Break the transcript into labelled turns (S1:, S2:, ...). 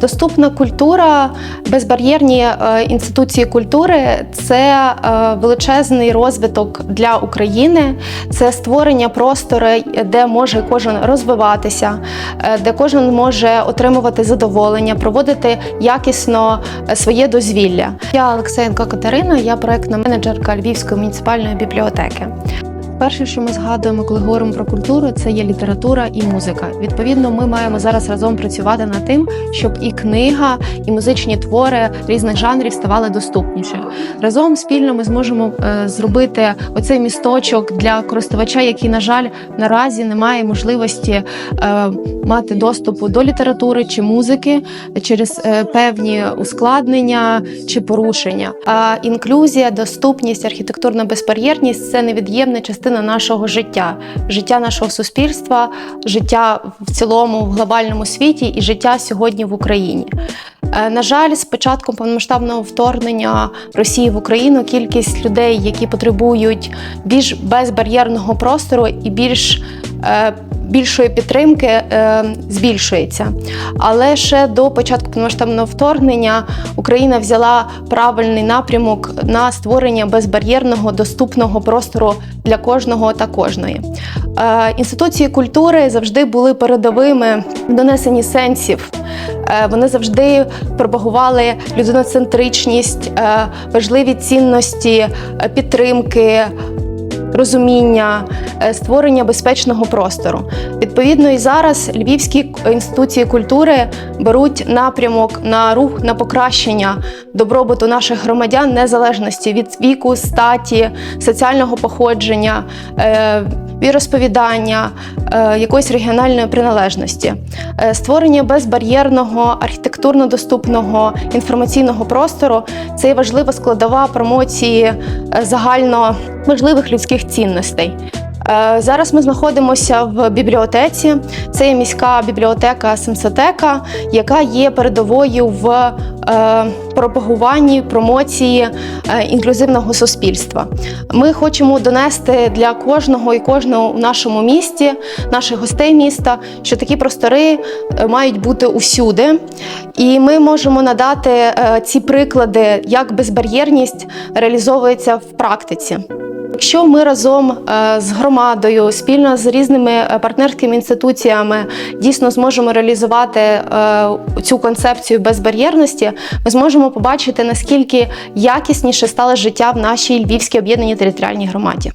S1: Доступна культура, безбар'єрні е, інституції культури це е, величезний розвиток для України, це створення простору, де може кожен розвиватися, е, де кожен може отримувати задоволення, проводити якісно своє дозвілля. Я Олексеєнко Катерина, я проектна менеджерка Львівської муніципальної бібліотеки. Перше, що ми згадуємо, коли говоримо про культуру, це є література і музика. Відповідно, ми маємо зараз разом працювати над тим, щоб і книга, і музичні твори різних жанрів ставали доступніші. Разом спільно ми зможемо е, зробити оцей місточок для користувача, який, на жаль, наразі не має можливості е, мати доступу до літератури чи музики через е, певні ускладнення чи порушення. А інклюзія, доступність, архітектурна безбар'єрність це невід'ємна частина нашого життя, життя нашого суспільства, життя в цілому в глобальному світі і життя сьогодні в Україні. Е, На жаль, з початком повномасштабного вторгнення Росії в Україну кількість людей, які потребують більш безбар'єрного простору і більш е, більшої підтримки е, збільшується. Але ще до початку повномасштабного вторгнення Україна взяла правильний напрямок на створення безбар'єрного доступного простору для кожного та кожної. Е, Інституції культури завжди були передовими в донесенні сенсів. Е, Вони завжди пропагували людиноцентричність, е, важливі цінності, е, підтримки, розуміння, е, створення безпечного простору. Відповідно, і зараз львівські інституції культури беруть напрямок на рух на покращення добробуту наших громадян незалежності від віку, статі, соціального походження. Віросповідання, е, якоїсь регіональної приналежності, Е, створення безбар'єрного, архітектурно доступного інформаційного простору це є важлива складова промоції е, загально важливих людських цінностей. Е, Зараз ми знаходимося в бібліотеці. Це є міська бібліотека Семсотека, яка є передовою в е, пропагуванні промоції е, інклюзивного суспільства. Ми хочемо донести для кожного і кожного у нашому місті, наших гостей міста, що такі простори мають бути усюди, і ми можемо надати ці приклади, як безбар'єрність реалізовується в практиці. Якщо ми разом е, з громадою, спільно з різними е, партнерськими інституціями дійсно зможемо реалізувати е, цю концепцію безбар'єрності, ми зможемо побачити наскільки якісніше стало життя в нашій Львівській об'єднаній територіальній громаді.